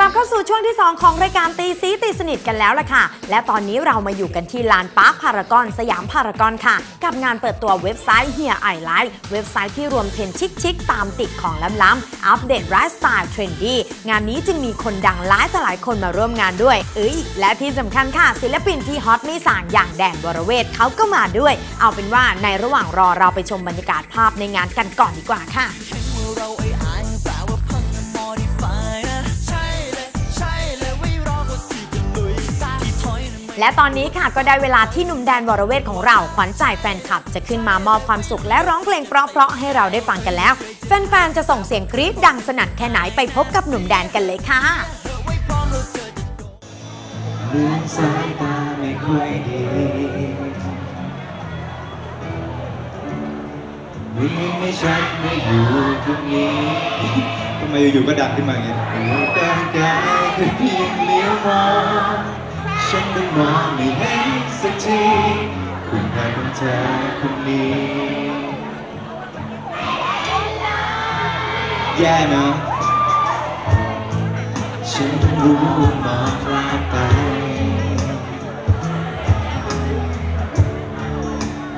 กลับเข้าสู่ช่วงที่ 2 ของรายการตีซีตีสนิทกันแล้วล่ะค่ะ และตอนนี้เรามาอยู่กันที่ลานปาร์คพารากอนสยามพารากอนค่ะ กับงานเปิดตัวเว็บไซต์เฮียไอไลท์เว็บไซต์ที่รวมเทรนชิคๆตามติดของล้ำๆอัปเดตไลฟ์สไตล์เทรนดี้งานนี้จึงมีคนดังหลายต่หลายคนมาร่วมงานด้วยเอ้ยและที่สำคัญค่ะ ศิลปินที่ฮอตไม่สางอย่างแดนวรเวทเขาก็มาด้วย เอาเป็นว่าในระหว่างรอเราไปชมบรรยากาศภาพในงานกันก่อนดีกว่าค่ะ และตอนนี้ค่ะก็ได้เวลาที่หนุ่มแดนวรเวทของเราขวัญใจแฟนคลับ จะขึ้นมามอบความสุขและร้องเพลงเพราะๆให้เราได้ฟังกันแล้ว แฟนๆจะส่งเสียงกรี๊ดดังสนั่นแค่ไหนไปพบกับหนุ่มแดนกันเลยค่ะไว้พร้อมเราเจอจะเรื่องสายตาไม่ค่อยดีวิ่งไม่ชัดไม่อยู่ตรงนี้ทำไมอยู่ๆก็ดังขึ้นมาอย่างเงี้ยอยู่กลางกายก็เพียงเลี้ยวมอง ฉันต้องมองไม่เห็นสักทีคุณค่าของเธอคนนี้แย่เนอะฉันต้องรู้ว่ามองพลาดไป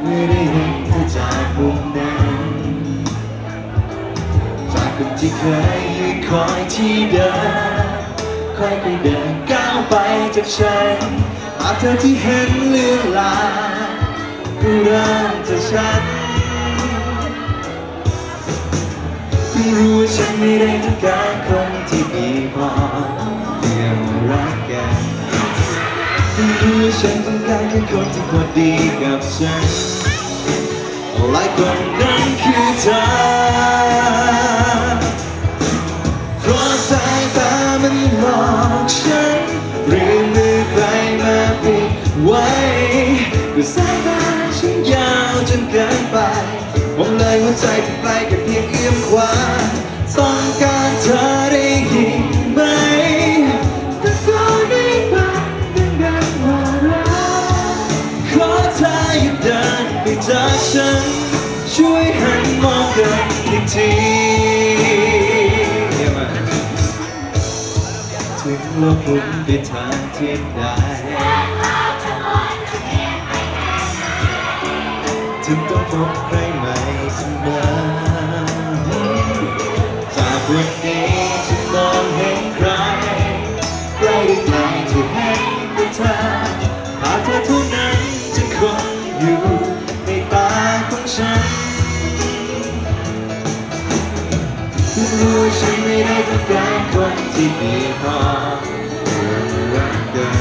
เมื่อได้เห็นเธอจากมุมนั้นจากคนที่เคยยืนคอยที่เดิม ค่อยๆเดินก้าวไปจากฉันภาพเธอที่เห็นเลือนลางก็เริ่มจะชัดเพิ่งรู้ว่าฉันไม่ได้ต้องการคนที่ดีพอเพียงรักกันเพิ่งรู้ว่าฉันต้องการแค่คนที่พอดีกับฉันและคนนั้นคือเธอ ใจที่ใกล้แค่เพียงเอื้อมขวาต้องการเธอได้ยินไหมแต่ก็ได้ฟังดังๆว่ารักขอเธออย่าเดินไปจากฉัน ช่วยหันมองกันอีกทีมมากถึงโลกหมุนไปทางที่ใดถึงต้องพบ วันนี้จะมองเห็นใครใกล้ได้ไกลที่เห็นแต่เธอหากเธอเท่านั้นจะคงอยู่ในตาของฉันรู้ว่าฉันไม่ได้ต้องการคนที่ดีพอรักกัน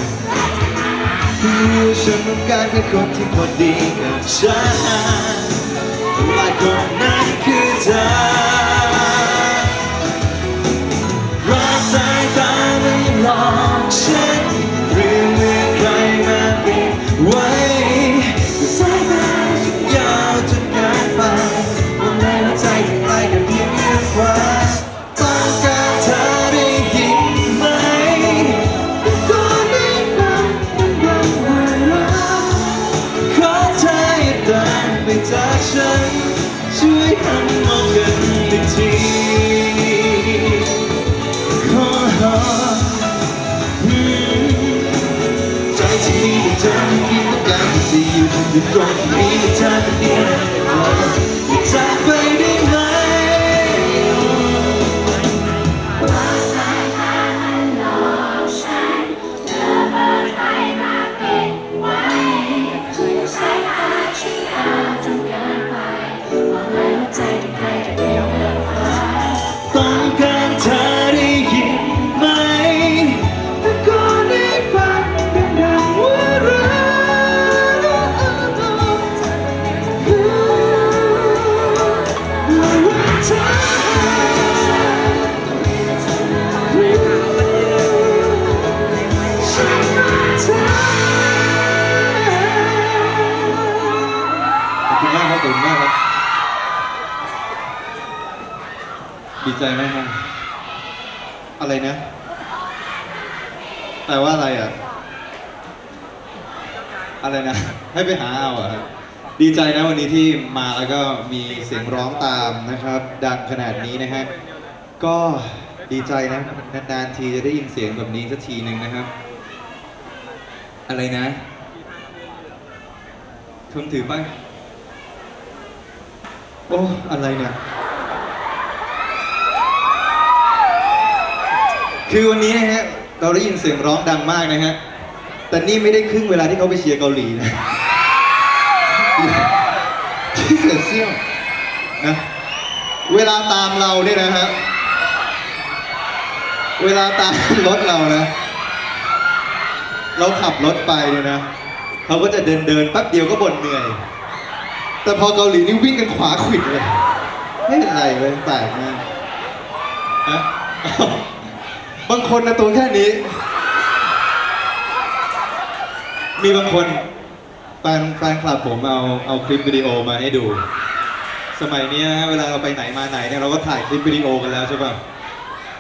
รู้ว่าฉันต้องการแค่คนที่พอดีกับฉัน ยาวจนเกินไปมองในหัวใจที่ใกล้กันเพียงเอื้อมขวาต้องการเธอได้ยินไหมแต่ก็ได้ฟังดังๆว่รักขอเธออย่าเดินไปจากฉัน ช่วยหันมองกันอีกทีขออืมใจที่มีแต่เธอที่ต้องการที่จะอยู่อยู่ตรงนี้ ใจไหมครับอะไรนะแปลว่าอะไรอะ อะไรนะ ให้ไปหาเอาอะครับดีใจนะวันนี้ที่มาแล้วก็มีเสียงร้องตามนะครับ ดังขนาดนี้นะฮะก็ดีใจนะนานๆทีจะได้ยินเสียงแบบนี้สักทีหนึ่งนะครับ อะไรนะทนถือป้ายโอ้อะไรเนี่ย คือวันนี้นะฮะเราได้ยินเสียงร้องดังมากนะฮะ แต่นี่ไม่ได้ครึ่งเวลาที่เขาไปเชียร์เกาหลีนะที่เสียเซี่ยวนะเวลาตามเราเนี่ยนะฮะ เวลาตามรถเรานะ เราขับรถไปเนี่ยนะ เขาก็จะเดินเดินแป๊บเดียวก็บ่นเหนื่อย แต่พอเกาหลีนี่วิ่งกันขวาขวิดเลย ไม่เป็นไรเลยแปลกมากนะ บางคนนะตัวแค่นี้ มีบางคนแฟนแฟนคลับผมเอาเอาคลิปวิดีโอมาให้ดู สมัยนี้เวลาเราไปไหนมาไหนเนี่ยเราก็ถ่ายคลิปวิดีโอกันแล้วใช่ป่ะ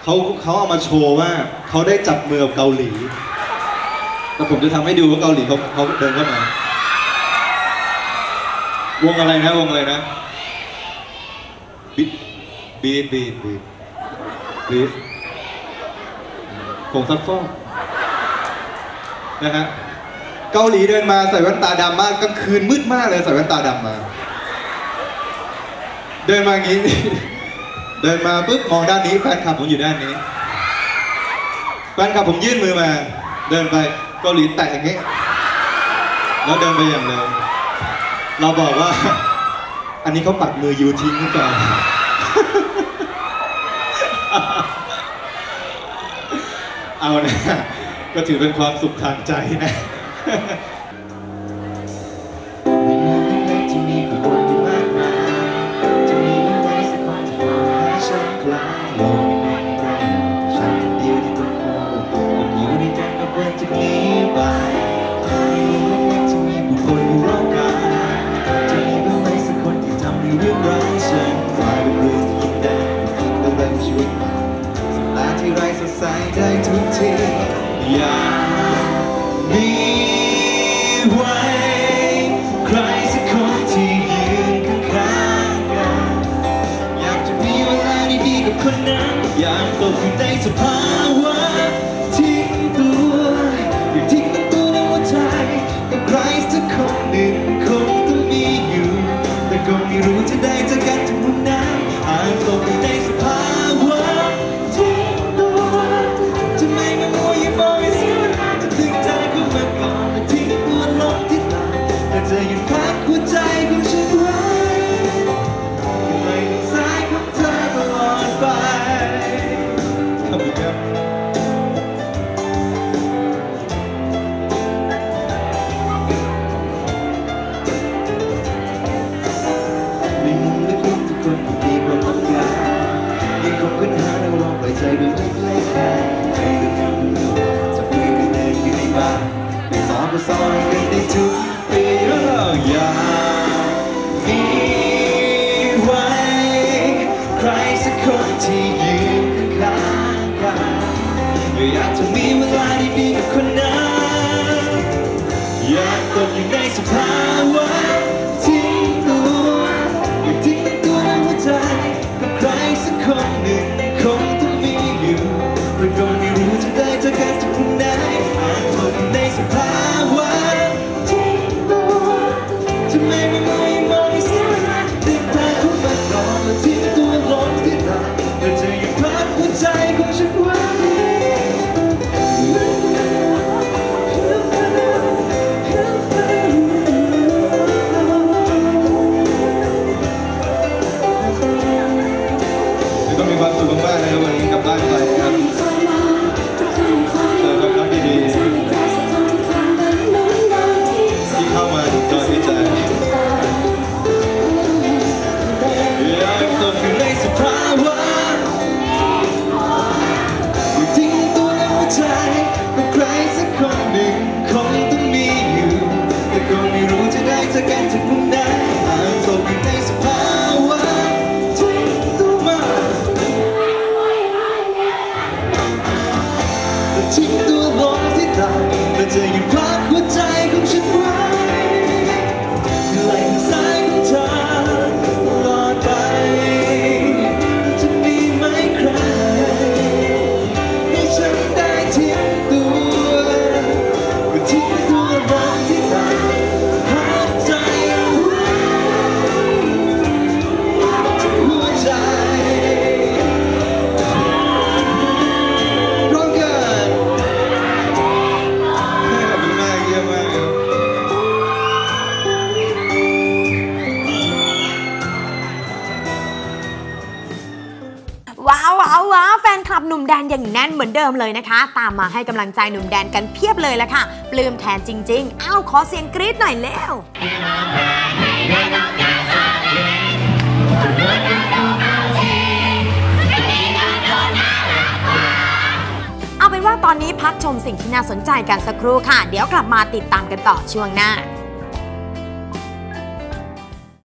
เขาเขาเอามาโชว์ว่าเขาได้จับมือกับเกาหลีแต่ผมจะทำให้ดูว่าเกาหลีเขาเขาเดินเข้ามาวงอะไรนะวงอะไรนะบีบีบีบีบ ผงซักฟอกนะฮะเกาหลีเดินมาใส่แว่นตาดำมากกลางคืนมืดมากเลยใส่แว่นตาดำมา เดินมาอย่างนี้ เดินมาปุ๊บมองด้านนี้แฟนคลับผมอยู่ด้านนี้แฟนคลับผมยื่นมือมา เดินไปเกาหลีแตะอย่างนี้ แล้วเดินไปอย่างเร็วเราบอกว่า อันนี้เขาปักมือยูทิ้งหรือเปล่า เอานะ ก็ถือเป็นความสุขทางใจนะจะ อยากตกอยู่ในสภาวะ อยากจะมีเวลาดีๆกับคนนั้นอยากตกอยู่ในสภาวะ ความสุขมากๆนะครับวันนี้กลับบ้านไปนะครับ เลยนะคะ ตามมาให้กำลังใจหนุ่มแดนกันเพียบเลยละค่ะ ปลื้มแทนจริง ๆ อ้าว ขอเสียงกรี๊ดหน่อยเร็วเอาเป็นว่าตอนนี้พักชมสิ่งที่น่าสนใจกันสักครู่ค่ะ เดี๋ยวกลับมาติดตามกันต่อช่วงหน้า